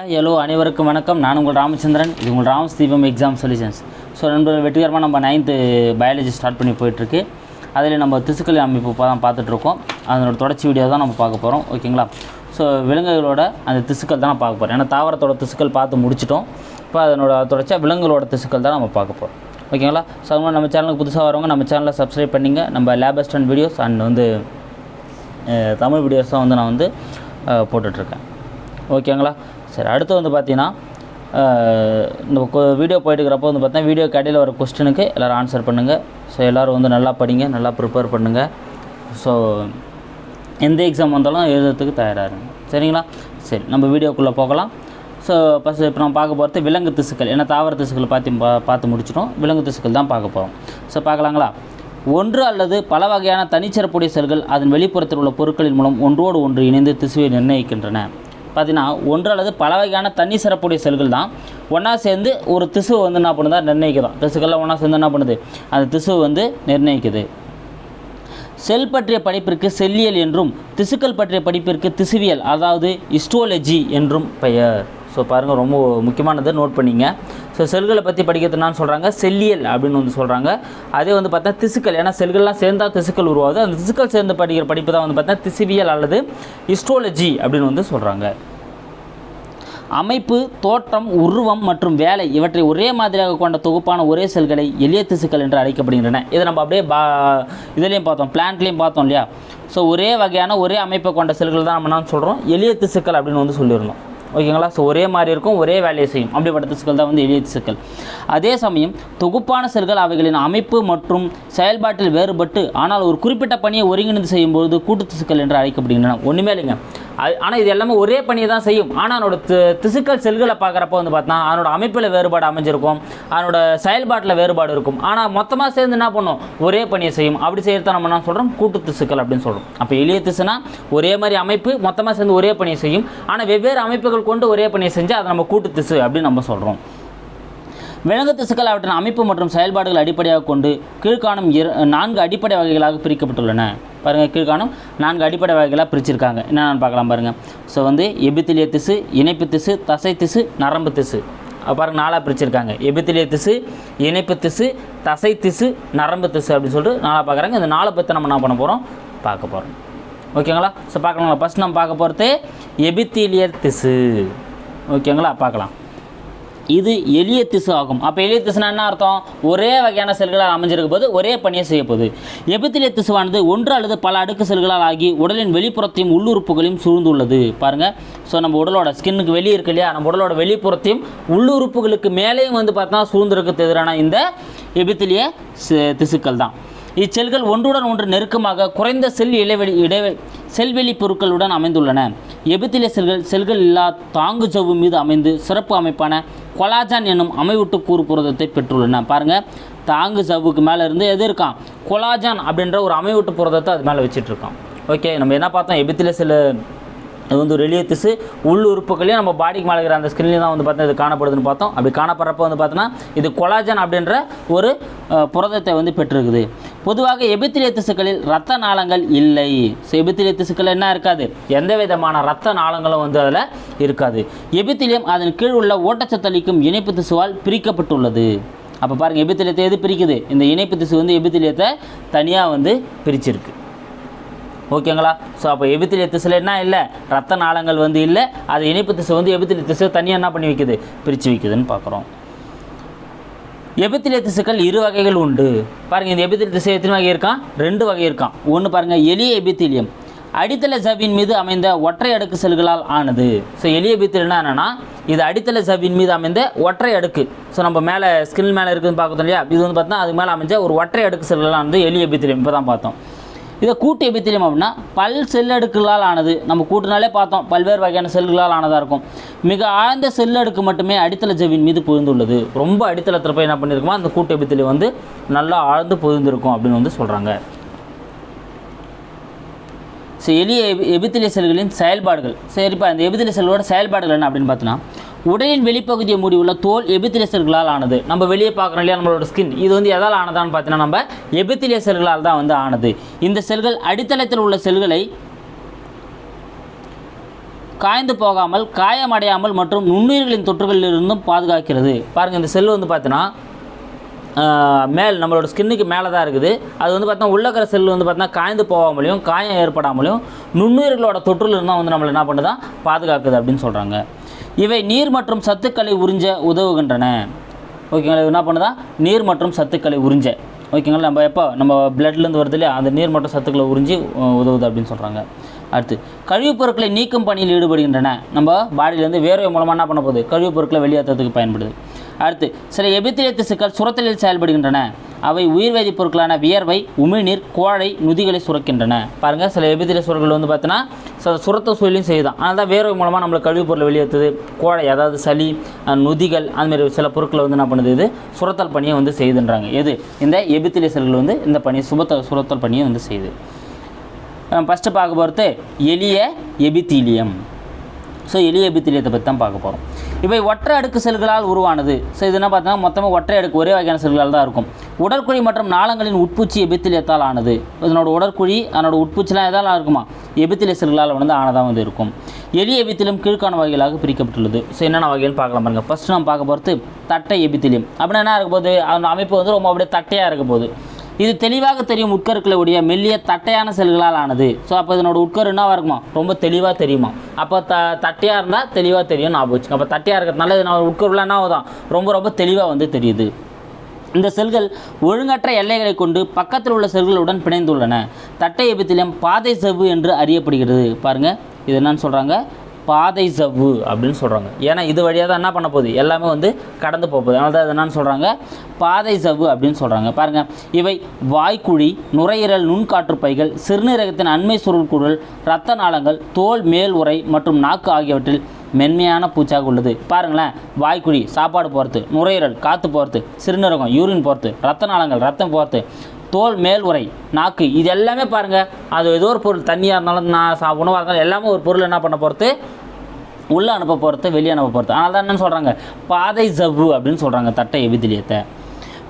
Hello அனைவருக்கும் வணக்கம். நான் உங்கள் ராமச்சந்திரன். இது உங்கள் ராம் தீபம் எக்ஸாம் சொல்யூஷன்ஸ் ஸோ நண்பர்கள் வெற்றிகரமாக நம்ம நைன்த்து பயாலஜி ஸ்டார்ட் பண்ணி போயிட்டுருக்கு. அதில் நம்ம திசுக்கள் அமைப்பு தான் பார்த்துட்ருக்கோம் அதனோட தொடர்ச்சி வீடியோ தான் நம்ம பார்க்க போகிறோம் ஓகேங்களா? ஸோ விலங்குகளோட அந்த திசுக்கள் தான் நான் பார்க்க போகிறோம் ஏன்னா தாவரத்தோட திசுக்கள் பார்த்து முடிச்சிட்டோம். இப்போ அதனோட தொடர்ச்சியாக விலங்குகளோட திசுக்கள் தான் நம்ம பார்க்க போகிறோம் ஓகேங்களா? ஸோ அது நம்ம சேனலுக்கு புதுசாக வரவங்க நம்ம சேனலை சப்ஸ்கிரைப் பண்ணிங்க. நம்ம லேபஸ்ட் அண்ட் வீடியோஸ் அண்ட் வந்து தமிழ் வீடியோஸ் தான் வந்து நான் வந்து போட்டுட்ருக்கேன். ஓகேங்களா? சரி அடுத்து வந்து பார்த்தீங்கன்னா இந்த வீடியோ போயிட்டுருக்கிறப்போ வந்து பார்த்தீங்கன்னா வீடியோ கடையில் வர கொஸ்டினுக்கு எல்லோரும் ஆன்சர் பண்ணுங்கள் ஸோ எல்லோரும் வந்து நல்லா படிங்க நல்லா ப்ரிப்பேர் பண்ணுங்கள் ஸோ எந்த எக்ஸாம் வந்தாலும் எழுதுறதுக்கு தயாராக இருங்க. சரிங்களா? சரி நம்ம வீடியோக்குள்ளே போகலாம். ஸோ ஃபஸ்ட்டு இப்போ நம்ம பார்க்க போகிறது விலங்கு திசுக்கள். ஏன்னா தாவர திசுக்கள் பார்த்து பா பார்த்து முடிச்சிட்டோம். விலங்கு திசுக்கள் தான் பார்க்க போகிறோம் ஸோ பார்க்கலாங்களா? ஒன்று அல்லது பல வகையான தனிச்சிறப்புடைய செல்கள் அதன் வெளிப்புறத்தில் உள்ள பொருட்களின் மூலம் ஒன்றோடு ஒன்று இணைந்து திசுவை நிர்ணயிக்கின்றன. பார்த்தீங்கன்னா ஒன்று அல்லது பல வகையான தண்ணி சிறப்புடைய செல்கள் தான். ஒன்றா சேர்ந்து ஒரு திசுவை வந்து என்ன பண்ணுதா? நிர்ணயிக்குதான் திசுக்கள்லாம் ஒன்றா சேர்ந்து என்ன பண்ணுது? அந்த திசுவை வந்து நிர்ணயிக்குது. செல் பற்றிய படிப்பிற்கு செல்லியல் என்றும் திசுக்கள் பற்றிய படிப்பிற்கு திசுவியல் அதாவது ஹிஸ்டோலஜி என்றும் பெயர். ஸோ பாருங்கள் ரொம்ப முக்கியமானதை நோட் பண்ணிங்க. ஸோ செல்களை பற்றி படிக்கிறதுனான்னு சொல்கிறாங்க செல்லியல் அப்படின்னு வந்து சொல்கிறாங்க அதே வந்து பார்த்தா திசுக்கள் ஏன்னா செல்கள்லாம் சேர்ந்தால் திசுக்கள் உருவாகுது. அந்த திசுக்கள் சேர்ந்து படிக்கிற படிப்பு தான் வந்து பார்த்தா திசுவியல் அல்லது ஹிஸ்டோலஜி அப்படின்னு வந்து சொல்கிறாங்க அமைப்பு தோற்றம் உருவம் மற்றும் வேலை இவற்றை ஒரே மாதிரியாக கொண்ட தொகுப்பான ஒரே செல்களை எளிய திசுக்கள் என்று அழைக்கப்படுகின்றன. இதை நம்ம அப்படியே பா இதுலேயும் பார்த்தோம் பிளான்ட்லேயும் பார்த்தோம் இல்லையா? ஸோ ஒரே வகையான ஒரே அமைப்பை கொண்ட செல்கள் தான் நம்ம என்ன சொல்கிறோம் எளிய திசுக்கள் அப்படின்னு வந்து சொல்லியிருந்தோம் ஓகேங்களா? ஸோ ஒரே மாதிரி இருக்கும் ஒரே வேலையை செய்யும். அப்படிப்பட்ட திசுக்கள் தான் வந்து எளிய திசுக்கள். அதே சமயம் தொகுப்பான செல்கள் அவைகளின் அமைப்பு மற்றும் செயல்பாட்டில் வேறுபட்டு ஆனால் ஒரு குறிப்பிட்ட பணியை ஒருங்கிணைந்து செய்யும்போது கூட்டு திசுக்கள் என்று அழைக்கப்படுகின்றன. ஒன்றுமே இல்லைங்க. அது ஆனால் இது எல்லாமே ஒரே பணியை தான் செய்யும். ஆனால் அதனோட தி திசுக்கள் செல்களை பார்க்குறப்ப வந்து பார்த்தா அதனோட அமைப்பில் வேறுபாடு அமைஞ்சிருக்கும். அதனோட செயல்பாட்டில் வேறுபாடு இருக்கும். ஆனால் மொத்தமாக சேர்ந்து என்ன பண்ணும்? ஒரே பணியை செய்யும். அப்படி செய்யறத நம்ம என்ன சொல்கிறோம் கூட்டு திசுக்கள் அப்படின்னு சொல்கிறோம் அப்போ எளிய திசுனா ஒரே மாதிரி அமைப்பு மொத்தமாக சேர்ந்து ஒரே பணியை செய்யும். ஆனால் வெவ்வேறு அமைப்புகள் கொண்டு ஒரே பணியை செஞ்சு அதை நம்ம கூட்டு திசு அப்படின்னு நம்ம சொல்கிறோம் விலங்கு திசுக்கள் அவற்றின் அமைப்பு மற்றும் செயல்பாடுகள் அடிப்படையாக கொண்டு கீழ்காணும் இரு நான்கு அடிப்படை வகைகளாக பிரிக்கப்பட்டுள்ளன. பாருங்கள் கீழ்காணும். நான்கு அடிப்படை வகைகளாக பிரிச்சிருக்காங்க. என்னென்னு பார்க்கலாம் பாருங்கள் ஸோ வந்து எபித்திலிய திசு இணைப்பு திசு தசை திசு நரம்பு திசு. பாருங்க நாலாக பிரிச்சிருக்காங்க. எபித்திலிய திசு இணைப்பு திசு தசை திசு நரம்பு திசு அப்படின்னு சொல்லிட்டு நாலாக பார்க்குறாங்க. இந்த நாளை பற்றி நம்ம என்ன பண்ண போகிறோம் பார்க்க போகிறோம் ஓகேங்களா? ஸோ பார்க்கலாங்களா ஃபஸ்ட் நம்ம பார்க்க போகிறது எபித்திலிய திசு. ஓகேங்களா? பார்க்கலாம். இது எளிய திசு ஆகும். அப்போ எளிய திசுனா என்ன அர்த்தம்? ஒரே வகையான செல்களால் அமைஞ்சிருக்க போது ஒரே பணியை செய்ய போகுது. எபித்திலிய திசுவானது ஒன்று அல்லது பல அடுக்கு செல்களால் ஆகி உடலின் வெளிப்புறத்தையும் உள்ளுறுப்புகளையும் சூழ்ந்துள்ளது. பாருங்கள் ஸோ நம்ம உடலோட ஸ்கின்னுக்கு வெளியே இருக்கு இல்லையா? நம்ம உடலோட வெளிப்புறத்தையும் உள்ளுறுப்புகளுக்கு மேலேயும் வந்து பார்த்தா சூழ்ந்திருக்கு எதிரான இந்த எபித்திலிய சி- திசுக்கள் தான். இச்செல்கள் ஒன்றுடன் ஒன்று நெருக்கமாக குறைந்த செல் இடைவெளி இடைவெளி செல்வெளி பொருட்களுடன் அமைந்துள்ளன. எபித்திலிய செல்கள் செல்கள் இல்லா தாங்கு ஜவ்வு மீது அமைந்து சிறப்பு அமைப்பான கொலாஜான் என்னும் அமைவுட்டு கூறு புரதத்தை பெற்றுள்ளன. பாருங்கள் தாங்கு ஜவ்வுக்கு மேலே இருந்து எது இருக்கான் கொலாஜான் அப்படின்ற ஒரு அமைவுட்டு புரதத்தை அது மேலே வச்சிட்டுருக்கான் ஓகே நம்ம என்ன பார்த்தோம்? எபித்திலிய செல் இது வந்து ஒரு எளிய திசு. உள் உறுப்புகளையும் நம்ம பாடிக்கு மேலே இருக்கிற அந்த ஸ்கிரீனில் தான் வந்து பார்த்தா இது காணப்படுதுன்னு பார்த்தோம். அப்படி காணப்படுறப்ப வந்து பார்த்தோன்னா இது கொலாஜன் அப்படின்ற ஒரு புரதத்தை வந்து பெற்றிருக்குது. பொதுவாக எபித்திலிய திசுக்களில் இரத்த நாளங்கள் இல்லை. ஸோ எபித்திலிய திசுக்கள் என்ன இருக்காது? எந்த விதமான இரத்த நாளங்களும் வந்து அதில் இருக்காது. எபித்திலியம் அதன் கீழ் உள்ள ஊட்டச்சத்தளிக்கும் இணைப்பு திசுவால் பிரிக்கப்பட்டுள்ளது. அப்போ பாருங்கள் எபித்திலியத்தை எது பிரிக்குது? இந்த இணைப்பு திசு வந்து எபித்திலியத்தை தனியாக வந்து பிரிச்சிருக்கு. ஓகேங்களா? ஸோ அப்போ எபித்திலிய திசையில் என்ன இல்லை? ரத்த நாளங்கள் வந்து இல்லை. அது இணைப்பு திசு வந்து எபித்திலிய திசை தனியாக என்ன பண்ணி வைக்குது? பிரித்து வைக்குதுன்னு பார்க்குறோம் எபித்திலிய திசுக்கள் இரு வகைகள் உண்டு. பாருங்கள் இந்த எபித்திலிய திசை எத்தனை வகை இருக்கான்? ரெண்டு வகை இருக்கான். ஒன்று பாருங்கள் எளிய எபித்திலியம். அடித்தள ஜவ்வின் மீது அமைந்த ஒற்றை அடுக்கு செல்களால் ஆனது. ஸோ எளிய எபித்திலியம்னா என்னென்னா இது அடித்தள ஜவ்வின் மீது அமைந்த ஒற்றை அடுக்கு. ஸோ நம்ம மேலே ஸ்கில் மேலே இருக்குதுன்னு பார்க்கணும் இல்லையா? இது வந்து பார்த்தோம்னா அதுக்கு மேலே அமைஞ்ச ஒரு ஒற்றை அடுக்கு செல்களால் ஆனது எளிய எபித்திலியம். இப்போ தான் பார்த்தோம். இதை கூட்டு எபித்திலியம் அப்படின்னா பல் செல்லடுக்குகளால் ஆனது. நம்ம கூட்டுனாலே பார்த்தோம் பல்வேறு வகையான செல்களால் ஆனதாக இருக்கும். மிக ஆழ்ந்த செல்லடுக்கு மட்டுமே அடித்தள ஜவ்வின் மீது புகுந்துள்ளது. ரொம்ப அடித்தளத்தில் போய் என்ன பண்ணியிருக்குமோ அந்த கூட்டு எபித்திலியம் வந்து நல்லா ஆழ்ந்து பொதிந்திருக்கும் அப்படின்னு வந்து சொல்கிறாங்க ஸோ எளிய எபி- எபித்திலிய செல்களின் செயல்பாடுகள். சரிப்பா இந்த எபித்திலிய செல்களோட செயல்பாடுகள் என்ன அப்படின்னு பார்த்தோன்னா உடலின் வெளிப்பகுதியை மூடியுள்ள தோல் எபித்திலேசர்களால் ஆனது. நம்ம வெளியே பார்க்குறோம் இல்லையா நம்மளோட ஸ்கின் இது வந்து எதால் ஆனதான்னு பார்த்தீங்கன்னா நம்ம எபித்திலேசர்களால் தான் வந்து ஆனது. இந்த செல்கள் அடித்தளத்தில் உள்ள செல்களை காய்ந்து போகாமல் காயமடையாமல் மற்றும் நுண்ணுயிர்களின் தொற்றுகளிலிருந்தும் பாதுகாக்கிறது. பாருங்கள் இந்த செல் வந்து பார்த்தீங்கன்னா மேல் நம்மளோட ஸ்கின்னுக்கு மேலே தான் இருக்குது. அது வந்து பார்த்தா உள்ள இருக்கிற செல் வந்து பார்த்தா காய்ந்து போகாமலையும் காயம் ஏற்படாமலையும் நுண்ணுயிர்களோட தொற்றுல இருந்தால் வந்து நம்மளை என்ன பண்ணுதான் பாதுகாக்குது அப்படின்னு சொல்கிறாங்க இவை நீர் மற்றும் சத்துக்களை உறிஞ்ச உதவுகின்றன. ஓகேங்களா இது என்ன பண்ணுதா? நீர் மற்றும் சத்துக்களை உறிஞ்ச. ஓகேங்களா நம்ம எப்போ? நம்ம பிளட்லேருந்து வருது இல்லையா? அந்த நீர் மற்றும் சத்துக்களை உறிஞ்சி உதவுது அப்படின்னு சொல்கிறாங்க அடுத்து கழிவுப் பொருட்களை நீக்கும் பணியில் ஈடுபடுகின்றன. நம்ம பாடியிலேருந்து வேர்வை மூலமாக என்ன பண்ண போகுது? கழிவுப் பொருட்களை வெளியேற்றத்துக்கு பயன்படுது. அடுத்து சில எபித்திரிய திசுக்கள் சுரத்தலில் செயல்படுகின்றன. அவை உயிர்வேதிப் பொருட்களான வியர்வை உமிழ்நீர் கோழை நுதிகளை சுரக்கின்றன. பாருங்கள் சில எபித்திரிய சுரங்கள் வந்து பார்த்தீங்கன்னா சில சுரத்த சூழலையும் செய்யுதான். ஆனால் தான் வேர்வை மூலமாக நம்மளுக்கு கழிவுப் பொருளை வெளியேற்றுது. கோழை அதாவது சளி நுதிகள் அதுமாரி சில பொருட்களை வந்து என்ன பண்ணுது? இது சுரத்தல் பணியை வந்து செய்துன்றாங்க எது? இந்த எபித்திரிய செல்கள் வந்து இந்த பணியை சுபத்த சுரத்தல் பணியை வந்து செய்யுது. ஃபஸ்ட்டு பார்க்க போகிறது எளிய எபித்தீலியம். ஸோ எளிய எபித்திலியத்தை பற்றி தான் பார்க்க போகிறோம் இவை ஒற்றை அடுக்கு செல்களால் உருவானது. ஸோ இது என்ன பார்த்தீங்கன்னா மொத்தமாக ஒற்றை அடுக்கு ஒரே வகையான செல்களால் தான் இருக்கும். உடற்குழி மற்றும் நாளங்களின் உட்பூச்சி எபித்திலியத்தால் ஆனது. இதனோட உடற்குழி அதனோட உட்பூச்சிலாம் எதால் இருக்குமா எபித்திலிய செல்களால் வந்து ஆனதாக வந்து இருக்கும். எளிய எபித்திலியம் கீழ்கான வகைகளாக பிரிக்கப்பட்டுள்ளது. ஸோ என்னென்ன வகைகள் பார்க்கலாம் பாருங்கள் ஃபஸ்ட்டு நம்ம பார்க்க போகிறது தட்டை எபித்திலியம். அப்படின்னா என்ன இருக்க போது அந்த அமைப்பு வந்து ரொம்ப அப்படியே தட்டையாக இருக்க போகுது. இது தெளிவாக தெரியும் உட்கருக்களை உடைய மெல்லிய தட்டையான செல்களால் ஆனது. ஸோ அப்போ இதனோட உட்கரு என்னவாக இருக்குமா? ரொம்ப தெளிவாக தெரியுமா? அப்போ த தட்டையாக இருந்தால் தெளிவாக தெரியும் ஞாபகம் வச்சுக்கோங்க. அப்போ தட்டையாக இருக்கிறதுனால இது நம்ம உட்கருலாம் என்ன ஆகுதான் ரொம்ப ரொம்ப தெளிவாக வந்து தெரியுது. இந்த செல்கள் ஒழுங்கற்ற எல்லைகளை கொண்டு பக்கத்தில் உள்ள செல்களுடன் பிணைந்துள்ளன. தட்டை எபித்திலியம் பாதை செவ்வு என்று அறியப்படுகிறது. பாருங்கள் இது என்னன்னு சொல்கிறாங்க பாதை சவ்வு அப்படின்னு சொல்கிறாங்க ஏன்னா இது வழியாக தான் என்ன பண்ண போகுது? எல்லாமே வந்து கடந்து போக போகுது. அதனால தான் என்னன்னு சொல்கிறாங்க பாதை சவ்வு அப்படின்னு சொல்கிறாங்க பாருங்கள் இவை வாய்க்குழி நுரையீரல் நுண்காற்றுப்பைகள் சிறுநீரகத்தின் அண்மை சுருள்குழல் இரத்த நாளங்கள் தோல் மேல் உரை மற்றும் நாக்கு ஆகியவற்றில் மென்மையான பூச்சாக உள்ளது. பாருங்களேன். வாய்க்குழி சாப்பாடு போகிறது நுரையீரல் காற்று போகிறது சிறுநீரகம் யூரின் போகிறது ரத்த நாளங்கள் ரத்தம் போகிறது தோல் மேல் உரை நாக்கு இது எல்லாமே பாருங்கள் அது ஏதோ ஒரு பொருள் தண்ணியாக இருந்தாலும் நான் சா உணவாக இருந்தாலும் எல்லாமே ஒரு பொருள் என்ன பண்ண போகிறது உள்ளே அனுப்ப போகிறது வெளியே அனுப்ப போகிறது அதனால் தான் என்னன்னு சொல்கிறாங்க பாதை ஜவ்வு அப்படின்னு சொல்கிறாங்க தட்டை எவிதிலியத்தை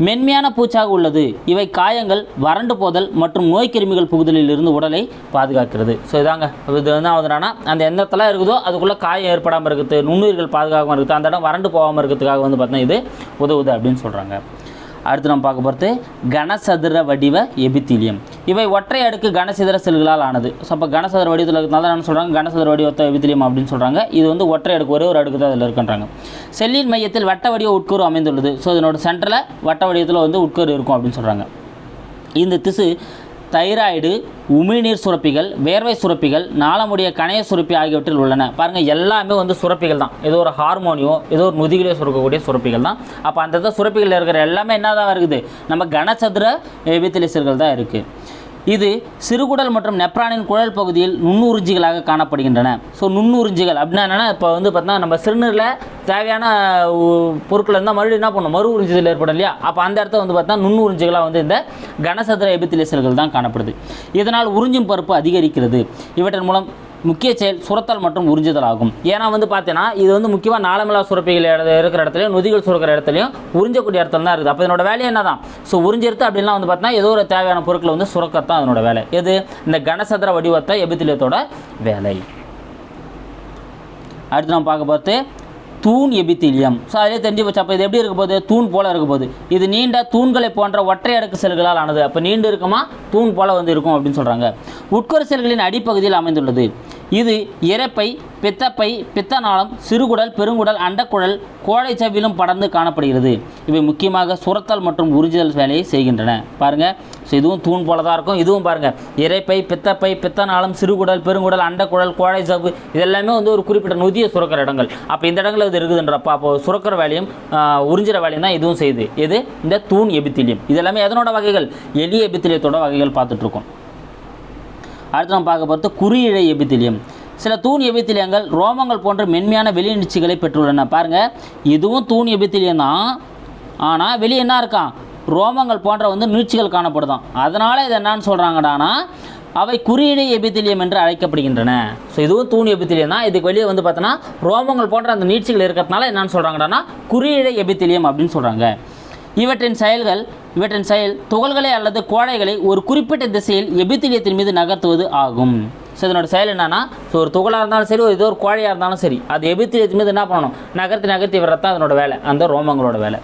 மென்மையான பூச்சாக உள்ளது. இவை காயங்கள் வறண்டு போதல் மற்றும் நோய் கிருமிகள் புகுதலில் இருந்து உடலை பாதுகாக்கிறது. ஸோ இதாங்க. இது என்ன ஆகுதுனா அந்த எந்த இடத்துல இருக்குதோ அதுக்குள்ளே காயம் ஏற்படாமல் இருக்குது நுண்ணுயிர்கள் பாதுகாக்காமல் இருக்குது அந்த இடம் வறண்டு போகாமல் இருக்கிறதுக்காக வந்து பார்த்தீங்கன்னா இது உதவுது அப்படின்னு சொல்கிறாங்க அடுத்து நம்ம பார்க்க போகிறது கனசதுர வடிவ எபித்திலியம். இவை ஒற்றை அடுக்கு கனசதுர செல்களால் ஆனது. ஸோ அப்போ கனசதுர வடிவத்தில் இருக்கிறதுனால என்ன சொல்கிறாங்க கனசதுர வடிவத்த எபித்திலியம் அப்படின்னு சொல்கிறாங்க இது வந்து ஒற்றை அடுக்கு ஒரே ஒரு அடுக்கு தான் அதில் இருக்குன்றாங்க. செல்லின் மையத்தில் வட்ட வடிவ உட்கூறு அமைந்துள்ளது. ஸோ இதனோட சென்டரில் வட்ட வடிவத்தில் வந்து உட்கூறு இருக்கும் அப்படின்னு சொல்கிறாங்க இந்த திசு தைராய்டு உமிழ்நீர் சுரப்பிகள் வேர்வை சுரப்பிகள் நாளமுடைய கணைய சுரப்பி ஆகியவற்றில் உள்ளன. பாருங்கள் எல்லாமே வந்து சுரப்பிகள் தான். ஏதோ ஒரு ஹார்மோனியோ ஏதோ ஒரு முதுகிலே சுரக்கக்கூடிய சுரப்பிகள் தான். அப்போ அந்த சுரப்பிகளில் இருக்கிற எல்லாமே என்ன தான் இருக்குது? நம்ம கனச்சதுர எபித்திலிசர்கள் தான் இருக்குது இது சிறுகுடல் மற்றும் நெப்ரானின் குழல் பகுதியில் நுண்ணுறிஞ்சிகளாக காணப்படுகின்றன. ஸோ நுண்ணுறிஞ்சிகள் அப்படின்னா என்னென்னா இப்போ வந்து பார்த்தீங்கன்னா நம்ம சிறுநீரில் தேவையான உ- பொருட்கள் இருந்தால் மறுபடியும் என்ன பண்ணும்? மறு உறிஞ்சுதல் ஏற்படும் இல்லையா? அப்போ அந்த இடத்துல வந்து பார்த்தா நுண்ணுறிஞ்சிகளாக வந்து இந்த கனசதுர எபித்திலிசல்கள் தான் காணப்படுது. இதனால் உறிஞ்சும் பருப்பு அதிகரிக்கிறது. இவற்றின் மூலம் முக்கிய செயல் சுரத்தல் மற்றும் உறிஞ்சுதல் ஆகும். ஏன்னா வந்து பார்த்தீங்கன்னா இது வந்து முக்கியமாக நாளமில்லா சுரப்பிகள் இருக்கிற இடத்துலையும் நொதிகள் சுரக்கிற இடத்துலையும் உறிஞ்சக்கூடிய இடத்துல தான் இருக்குது. அப்போ இதனோட வேலை என்ன தான் ஸோ உறிஞ்சிருத்து அப்படின்லாம் வந்து பார்த்தீங்கன்னா ஏதோ ஒரு தேவையான பொருட்களை வந்து சுரக்கத்தான் அதனோட வேலை. எது? இந்த கனசதுர வடிவத்தை எபித்திலியத்தோட வேலை. அடுத்து நம்ம பார்க்க பார்த்து தூண் எபித்திலியம். ஸோ அதிலே தெரிஞ்சு போச்சு. அப்போ இது எப்படி இருக்க போகுது? தூண் போல இருக்க போகுது. இது நீண்ட தூண்களை போன்ற ஒற்றை அடுக்கு செல்களால் ஆனது. அப்போ நீண்டு இருக்குமா? தூண் போல் வந்து இருக்கும் அப்படின்னு சொல்கிறாங்க உட்கொரு செல்களின் அடிப்பகுதியில் அமைந்துள்ளது. இது இரைப்பை பித்தப்பை பித்தநாளம் சிறுகுடல் பெருங்குடல் அண்டக்குழல் கோழை செவ்விலும் படர்ந்து காணப்படுகிறது. இவை முக்கியமாக சுரத்தல் மற்றும் உறிஞ்சுதல் வேலையை செய்கின்றன. பாருங்கள் ஸோ இதுவும் தூண் போல தான் இருக்கும். இதுவும் பாருங்கள் இரைப்பை பித்தப்பை பித்தநாளம் சிறுகுடல் பெருங்குடல் அண்டக்குழல் கோழை சவ்வு இதெல்லாமே வந்து ஒரு குறிப்பிட்ட நொதியை சுரக்கிற இடங்கள். அப்போ இந்த இடங்களில் இது இருக்குதுன்றப்ப அப்போ சுரக்கிற வேலையும் உறிஞ்சிற வேலையும் தான் இதுவும் செய்யுது. எது இந்த தூண் எபித்திலியம். இது எல்லாமே எதனோட வகைகள்? எலி எபித்திலியத்தோட வகைகள் பார்த்துட்ருக்கோம் அடுத்து நம்ம பார்க்க போகிறது குறியிழை எபித்திலியம். சில தூண் எபித்திலியங்கள் ரோமங்கள் போன்ற மென்மையான வெளிநீட்சிகளை பெற்றுள்ளன. பாருங்கள் இதுவும் தூண் எபித்திலியம் தான். ஆனால் வெளியே என்ன இருக்கான் ரோமங்கள் போன்ற வந்து நீட்சிகள் காணப்படுதான். அதனால் இது என்னன்னு சொல்கிறாங்கடானா அவை குறியீடு எபித்திலியம் என்று அழைக்கப்படுகின்றன. ஸோ இதுவும் தூண் எபித்திலியம் தான். இதுக்கு வெளியே வந்து பார்த்தோன்னா ரோமங்கள் போன்ற அந்த நீட்சிகள் இருக்கிறதுனால என்னன்னு சொல்கிறாங்கடானா குறியீடு எபித்திலியம் அப்படின்னு சொல்கிறாங்க இவற்றின் செயல்கள் இவற்றின் செயல் துகள்களை அல்லது கோழைகளை ஒரு குறிப்பிட்ட திசையில் எபித்திலியத்தின் மீது நகர்த்துவது ஆகும். ஸோ இதனோட செயல் என்னன்னா ஸோ ஒரு துகளாக இருந்தாலும் சரி ஒரு ஏதோ ஒரு கோழையாக இருந்தாலும் சரி அது எபித்திலியத்தின் மீது என்ன பண்ணணும்? நகர்த்தி நகர்த்தி வர்றது தான் அதனோட வேலை அந்த ரோமங்களோட வேலை.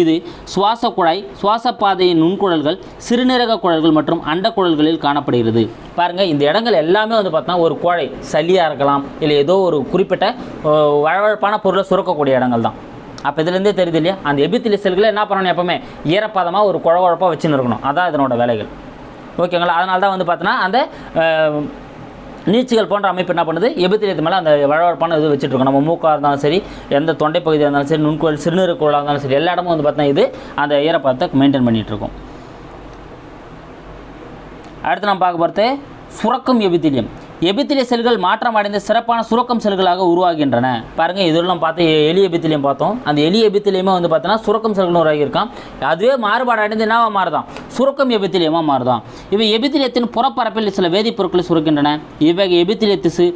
இது சுவாச குழாய் சுவாச பாதையின் நுண்குழல்கள் சிறுநீரக குழல்கள் மற்றும் அண்டக்குழல்களில் காணப்படுகிறது. பாருங்கள் இந்த இடங்கள் எல்லாமே வந்து பார்த்தா ஒரு குழை சளியாக இருக்கலாம் இல்லை ஏதோ ஒரு குறிப்பிட்ட வழவழப்பான பொருளை சுரக்கக்கூடிய இடங்கள் தான். அப்போ இதுலேருந்தே தெரியுது இல்லையா? அந்த எபித்திலி செல்களை என்ன பண்ணணும் எப்பவுமே? ஈரப்பதமாக ஒரு குழகுழப்பாக வச்சுன்னு இருக்கணும் அதான் இதனோட வேலைகள். ஓகேங்களா? அதனால தான் வந்து பார்த்தோன்னா அந்த அஹ், நீச்சுகள் போன்ற அமைப்பு என்ன பண்ணுது? எபித்திலியத்து மேலே அந்த வழவழப்பான இது வச்சுட்டுருக்கோம் நம்ம மூக்காக இருந்தாலும் சரி எந்த தொண்டை பகுதியாக இருந்தாலும் சரி நுண்குழல் சிறுநீரக குழலாக இருந்தாலும் சரி எல்லா இடமும் வந்து பார்த்தீங்கன்னா இது அந்த ஈரப்பதத்தை மெயின்டைன் பண்ணிகிட்டுருக்கும் அடுத்து நம்ம பார்க்க போகிறது சுரக்கும் எபித்திலியம். எபித்திலிய செல்கள் மாற்றம் அடைந்த சிறப்பான சுரக்கம் செல்களாக உருவாகின்றன. பாருங்கள் இதெல்லாம் பார்த்து எலி எபித்திலியம் பார்த்தோம். அந்த எலி எபித்திலியமே வந்து பார்த்தோன்னா சுரக்கம் செல்கள் உருவாகியிருக்கான் அதுவே மாறுபாடு அடைந்து என்னவா மாறுதான் சுரக்கம் எபித்திலியமாக மாறுதான் இவை எபித்திலியத்தின் புறப்பரப்பில் சில வேதிப்பொருட்களை சுரக்கின்றன. இவை எபித்திலிய திசு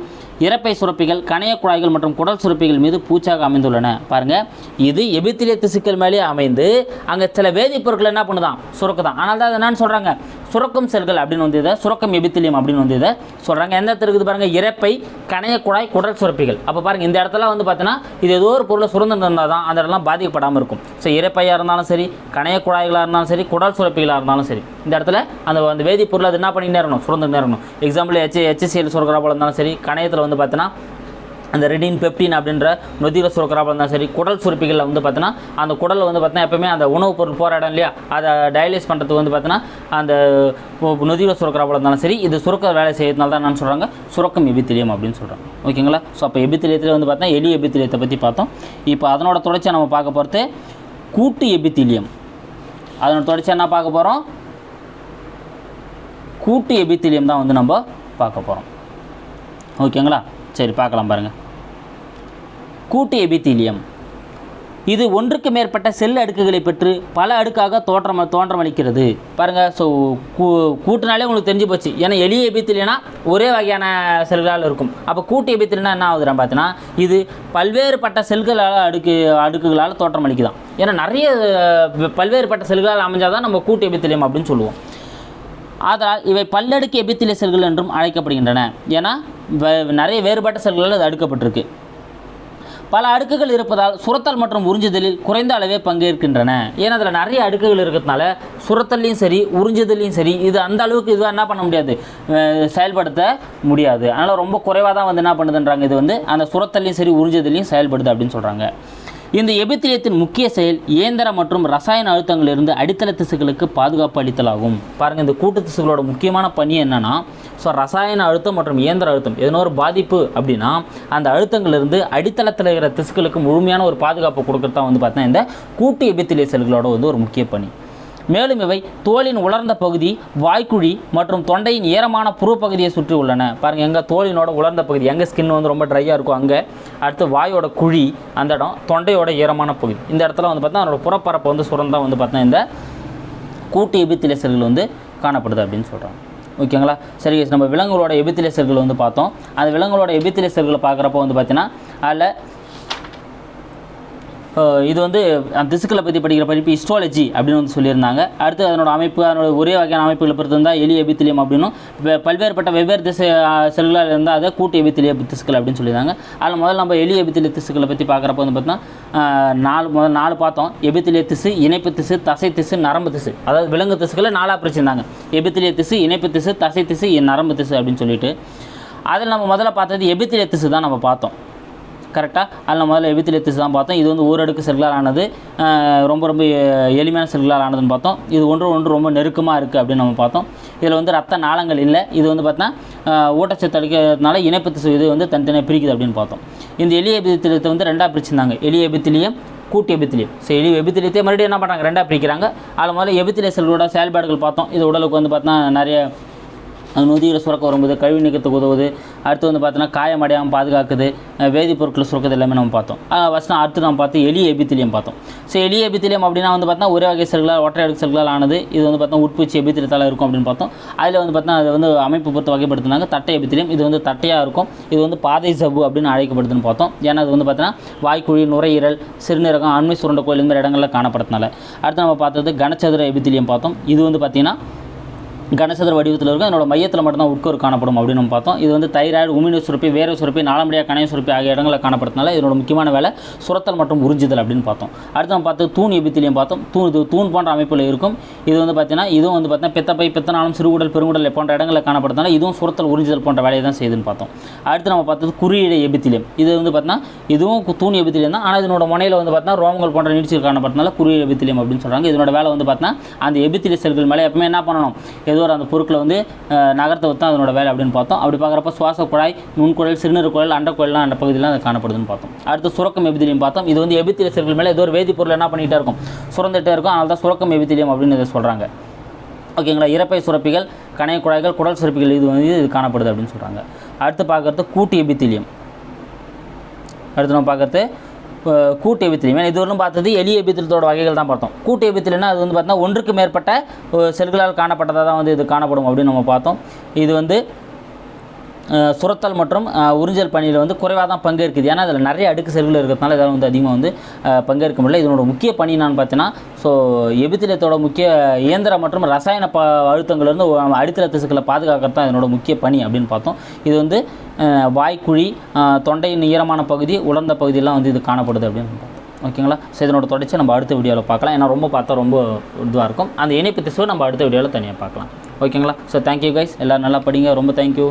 இறப்பை சுரப்பிகள் கணைய குழாய்கள் மற்றும் குடல் சுரப்பிகள் மீது பூச்சாக அமைந்துள்ளன. பாருங்கள் இது எபித்திலிய திசுக்கள் மேலே அமைந்து அங்கே சில வேதிப்பொருட்கள் என்ன பண்ணுதான்? சுரக்குதான். ஆனால் தான் அது என்னன்னு சொல்கிறாங்க சுரக்கும் செல்கள் அப்படின்னு வந்து இதை சுரக்கம் எபித்திலியம் அப்படின்னு வந்து இதை சொல்கிறாங்க எந்த இடத்துல இருக்குது பாருங்கள் இறப்பை கணைய குழாய் குடல் சுரப்பிகள். அப்போ பாருங்கள் இந்த இடத்துல வந்து பார்த்தீங்கன்னா இது ஏதோ ஒரு பொருளை சுரந்து இருந்தால் தான் அந்த இடம்லாம் பாதிக்கப்படாமல் இருக்கும். ஸோ இறப்பையாக இருந்தாலும் சரி கணைய குழாய்களாக இருந்தாலும் சரி குடல் சுரப்பிகளாக இருந்தாலும் சரி இந்த இடத்துல அந்த அந்த வேதிப்பொருள் அது என்ன பண்ணி நேரணும்? சுரந்து நேரணும். எக்ஸாம்பிள் ஹெச் ஹெச்சிஎல் சுரக்கிற போல இருந்தாலும் சரி கணையத்தில் வந்து பார்த்தீங்கன்னா அந்த ரெடின் பெப்டின் அப்படின்ற நொதியில் சுரக்கிறாப்பா இருந்தாலும் சரி குடல் சுரப்பிகளில் வந்து பார்த்தீங்கன்னா அந்த குடலில் வந்து பார்த்தீங்கன்னா எப்போவுமே அந்த உணவுப் பொருள் போகிற இடம் இல்லையா? அதை டயலிஸ் பண்ணுறதுக்கு வந்து பார்த்தீங்கன்னா அந்த நொதியில் சுரக்கிறாப்பா இருந்தாலும் சரி இது சுரக்க வேலை செய்யறதுனால தான் நான் சொல்கிறாங்க சுரக்கம் எபித்திலியம் அப்படின்னு சொல்கிறாங்க ஓகேங்களா? ஸோ அப்போ எபித்திலியத்தில் வந்து பார்த்தீங்கன்னா எலி எபித்திலியத்தை பற்றி பார்த்தோம். இப்போ அதனோட தொடர்ச்சியாக நம்ம பார்க்க போகிறது கூட்டு எபித்திலியம். அதனோட தொடர்ச்சியாக என்ன பார்க்க போகிறோம் கூட்டு எபித்திலியம் தான் வந்து நம்ம பார்க்க போகிறோம் ஓகேங்களா? சரி பார்க்கலாம் பாருங்கள் கூட்டு எபித்திலியம். இது ஒன்றுக்கு மேற்பட்ட செல் அடுக்குகளை பெற்று பல அடுக்காக தோற்றம் தோன்றமளிக்கிறது பாருங்கள் ஸோ கூ கூட்டுனாலே உங்களுக்கு தெரிஞ்சு போச்சு. ஏன்னா எளிய எபித்திலியனா ஒரே வகையான செல்களால் இருக்கும். அப்போ கூட்டு எபித்திலினா என்ன ஆகுதுன்னு பார்த்தீங்கன்னா இது பல்வேறு பட்ட செல்களால் அடுக்கு அடுக்குகளால் தோற்றமளிக்குதான். ஏன்னா நிறைய பல்வேறு பட்ட செல்களால் அமைஞ்சாதான் நம்ம கூட்டு எபித்திலியம் அப்படின்னு சொல்லுவோம். ஆதலால் இவை பல்லடுக்கு எபித்திலிய செல்கள் என்றும் அழைக்கப்படுகின்றன. ஏன்னா நிறைய வேறுபட்ட செல்களால் அது அடுக்கப்பட்டிருக்கு. பல அடுக்குகள் இருப்பதால் சுரத்தல் மற்றும் உறிஞ்சுதலில் குறைந்த அளவே பங்கேற்கின்றன. ஏன்னா அதில் நிறைய அடுக்குகள் இருக்கிறதுனால சுரத்தல்லையும் சரி உறிஞ்சுதலையும் சரி இது அந்த அளவுக்கு இதுவாக என்ன பண்ண முடியாது? செயல்படுத்த முடியாது. அதனால் ரொம்ப குறைவாக தான் வந்து என்ன பண்ணுதுன்றாங்க இது வந்து அந்த சுரத்தல்லையும் சரி உறிஞ்சுதலையும் செயல்படுது அப்படின்னு சொல்கிறாங்க இந்த எபித்திலியத்தின் முக்கிய செயல் இயந்திர மற்றும் ரசாயன அழுத்தங்களிலிருந்து அடித்தள திசுக்களுக்கு பாதுகாப்பு அளித்தலாகும். பாருங்கள் இந்த கூட்டு திசுக்களோட முக்கியமான பணி என்னன்னா ஸோ ரசாயன அழுத்தம் மற்றும் இயந்திர அழுத்தம் எதனா ஒரு பாதிப்பு அப்படின்னா அந்த அழுத்தங்களிலிருந்து அடித்தளத்தில் இருக்கிற திசுக்களுக்கு முழுமையான ஒரு பாதுகாப்பு கொடுக்கறது தான் வந்து பார்த்தீங்கன்னா இந்த கூட்டு எபித்திலிய செல்களோட வந்து ஒரு முக்கிய பணி. மேலும் இவை தோலின் உலர்ந்த பகுதி வாய்க்குழி மற்றும் தொண்டையின் ஈரமான புறப்பகுதியை சுற்றி உள்ளன. பாருங்கள் எங்கள் தோலினோட உலர்ந்த பகுதி எங்கள் ஸ்கின் வந்து ரொம்ப ட்ரையாக இருக்கும் அங்கே அடுத்து வாயோட குழி அந்த இடம் தொண்டையோட ஈரமான பகுதி. இந்த இடத்துல வந்து பார்த்தா அதோட புறப்பரப்பு வந்து சுரந்தா வந்து பார்த்தா இந்த கூட்டு எபித்திலிய செல்கள் வந்து காணப்படுது அப்படின்னு சொல்கிறாங்க ஓகேங்களா சரி நம்ம விலங்குகளோட எபித்திலிய செல்கள் வந்து பார்த்தோம். அந்த விலங்குகளோட எபித்திலிய செல்களை பார்க்குறப்போ வந்து பார்த்தீங்கன்னா அதில் இது வந்து அந்த திசுக்களை பற்றி படிக்கிற படிப்பு ஹிஸ்டாலஜி அப்படின்னு வந்து சொல்லியிருந்தாங்க. அடுத்து அதனோட அமைப்பு அதனோட ஒரே வகையான அமைப்புகளை பொறுத்து இருந்தால் எலி எபித்திலியம் அப்படின்னும் பல்வேறுபட்ட வெவ்வேறு திசை செல்களாக இருந்தால் அதை கூட்டு எபித்திலிய திசுக்கள் அப்படின்னு சொல்லியிருந்தாங்க. அதில் முதல்ல நம்ம எலி எபித்திலிய திசுக்களை பற்றி பார்க்குறப்ப வந்து பார்த்தீங்கன்னா நாலு முதல் நாலு பார்த்தோம். எபித்திலிய திசு இணைப்பு திசு தசை திசு நரம்பு திசு. அதாவது விலங்கு திசுக்களை நாலாக பிரிச்சிருந்தாங்க. எபித்திலிய திசு இணைப்பு திசு தசை திசு நரம்பு திசு அப்படின்னு சொல்லிட்டு. அதில் நம்ம முதல்ல பார்த்தது எபித்திலிய திசு தான் நம்ம பார்த்தோம். கரெக்டாக அதில் முதல்ல எபித்திலிய தான் பார்த்தோம். இது வந்து ஓரடுக்கு செல்லுலார் ஆனது ரொம்ப ரொம்ப எளிமையான செல்லுலார் ஆனதுன்னு பார்த்தோம். இது ஒன்று ஒன்று ரொம்ப நெருக்கமாக இருக்குது அப்படின்னு நம்ம பார்த்தோம். இதில் வந்து ரத்த நாளங்கள் இல்லை. இது வந்து பார்த்தோன்னா ஊட்டச்சத்து அளிக்கிறதுனால இணைப்பு திசு இது வந்து தனித்தனியாக பிரிக்குது அப்படின்னு பார்த்தோம். இந்த எளிய எபித்திலியத்தை வந்து ரெண்டாக பிரிச்சிருந்தாங்க. எளிய எபித்திலியம் கூட்டு எபித்திலியம். ஸோ எலி எபித்திலியத்தை மறுபடியும் என்ன பண்ணுறாங்க ரெண்டாக பிரிக்கிறாங்க. அதில் முதல்ல எபித்திலிய செல்களோட செயல்பாடுகள் பார்த்தோம். இது உடலுக்கு வந்து பார்த்தோன்னா நிறைய அது நொதியில் சுரக்க வரும்போது கழிவு நீக்கத்துக்கு உதவுது. அடுத்து வந்து பார்த்தோன்னா காயமடையாமல் பாதுகாக்குது. வேதிப்பொருட்களை வேதிப்பொருட்கள் சுரக்கிறது எல்லாமே நம்ம பார்த்தோம். ஃபஸ்ட்டு அடுத்து நம்ம பார்த்து எலி எபித்திலியம் பார்த்தோம். ஸோ எலி எபித்திலியம் அப்படின்னா வந்து பார்த்தா ஒரே வகை செல்களால் ஒற்றை அடுக்கு செல்களால் ஆனது. இது வந்து பார்த்தா உட்பூச்சி எபித்திலியத்தால் இருக்கும் அப்படின்னு பார்த்தோம். அதில் வந்து பார்த்தா அது வந்து அமைப்பு பொறுத்து வகைப்படுத்தினாங்க. தட்டை எபித்திலியம் இது வந்து தட்டையாக இருக்கும். இது வந்து பாதை சபு அப்படின்னு அழைக்கப்படுதுன்னு பார்த்தோம். ஏன்னா அது வந்து பார்த்தீங்கன்னா வாய்க்குழி நுரையீரல் சிறுநீரகம் அண்மை சுரண்ட கோயில் இந்த இடங்களில் காணப்படுறதுனால. அடுத்து நம்ம பார்த்தது கனச்சதுர எபித்திலியம் பார்த்தோம். இது வந்து பார்த்திங்கன்னா கனசதுர வடிவத்தில் இருக்கும். அதனோட மையத்தில் மட்டும்தான் உட்கோர் காணப்படும் அப்படின்னு நம்ம பார்த்தோம். இது வந்து தைராய்டு உமிழ்நீர் சுரப்பி வேறு சுரப்பி நாளம்படியாக கணைய சுரப்பி ஆகிய இடங்களில் காணப்படுறதுனால இதனோட முக்கியமான வேலை சுரத்தல் மற்றும் உறிஞ்சுதல் அப்படின்னு பார்த்தோம். அடுத்து நம்ம பார்த்து தூண் எபித்திலையும் பார்த்தோம். தூண் இது தூண் போன்ற அமைப்பில் இருக்கும். இது வந்து பார்த்தீங்கன்னா இதுவும் வந்து பார்த்தீங்கன்னா பித்தப்பை பித்தநாளம் சிறுகுடல் பெருங்குடல் போன்ற இடங்களில் காணப்படுறதுனால இதுவும் சுரத்தல் உறிஞ்சுதல் போன்ற வேலையை தான் செய்யுதுன்னு பார்த்தோம். அடுத்து நம்ம பார்த்தது குறியீடு எபித்திலியம். இது வந்து பார்த்தீங்கன்னா இதுவும் தூண் எபித்திலியம் தான். ஆனால் இதனோட முனையில் வந்து பார்த்தீங்கன்னா ரோமங்கள் போன்ற நீச்சல் காணப்படுறதுனால குறியீடு எபித்திலியம் அப்படின்னு சொல்கிறாங்க இதனோட வேலை வந்து பார்த்தீங்கன்னா அந்த எபித்திலிய செல்கள் மேலே எப்பவுமே என்ன பண்ணணும்? ஏதோ ஒரு அந்த பொருட்களை வந்து நகரத்தை தான் அதனோட வேலை அப்படின்னு பார்த்தோம். அப்படி பார்க்குறப்ப சுவாச குழாய் நுண்குழல் சிறுநீர் குழல் அண்டக்குழலாம் அந்த பகுதியில் அது காணப்படுதுன்னு பார்த்தோம். அடுத்து சுரக்கம் எபித்திலியம் பார்த்தோம். இது வந்து எபித்திலிய செல்கள் மேலே ஏதோ ஒரு வேதிப்பொருள் என்ன பண்ணிகிட்டே இருக்கும் சுரந்துகிட்டே இருக்கும். அதனால தான் சுரக்கம் எபித்திலியம் அப்படின்னு இதை சொல்கிறாங்க ஓகேங்களா? இறப்பை சுரப்பிகள் கணைய குழாய்கள் குடல் சுரப்பிகள் இது வந்து இது காணப்படுது அப்படின்னு சொல்கிறாங்க அடுத்து பார்க்குறது கூட்டு எபித்திலியம். அடுத்து நம்ம பார்க்கறது கூட்டு எபித்திலியம் ஏன்னா இதுவரையும் பார்த்தது எளிய எபித்திலத்தோட வகைகள் தான் பார்த்தோம். கூட்டு எபித்திலனா அது வந்து பார்த்தீங்கன்னா ஒன்றுக்கு மேற்பட்ட செல்களால் காணப்பட்டதாக தான் வந்து இது காணப்படும் அப்படின்னு நம்ம பார்த்தோம். இது வந்து சுரத்தல் மற்றும் உறிஞ்சல் பணியில் வந்து குறைவாக தான் பங்கேற்குது. ஏன்னா அதில் நிறைய அடுக்கு செல்கள் இருக்கிறதுனால இதில் வந்து அதிகமாக வந்து பங்கேற்க முடியல. இதனோட முக்கிய பணி என்னன்னு பார்த்தீங்கன்னா ஸோ எபித்திலத்தோட முக்கிய இயந்திர மற்றும் ரசாயன ப அழுத்தங்கள்லேருந்து அடித்தள திசுக்களை பாதுகாக்கிறது தான் இதனோட முக்கிய பணி அப்படின்னு பார்த்தோம். இது வந்து வாய்க்குழி தொண்டையின் ஈரமான பகுதி உலர்ந்த பகுதியெல்லாம் வந்து இது காணப்படுது அப்படின்னு பார்த்தோம். ஓகேங்களா? ஸோ இதனோட தொடர்ச்சி நம்ம அடுத்த வீடியோவில் பார்க்கலாம். ஏன்னா ரொம்ப பார்த்தா ரொம்ப இதுவாக இருக்கும். அந்த இணைப்பு திசுவை நம்ம அடுத்த வீடியோவில் தனியாக பார்க்கலாம். ஓகேங்களா? ஸோ தேங்க்யூ கைஸ் எல்லோரும் நல்லா படிங்க. ரொம்ப தேங்க்யூ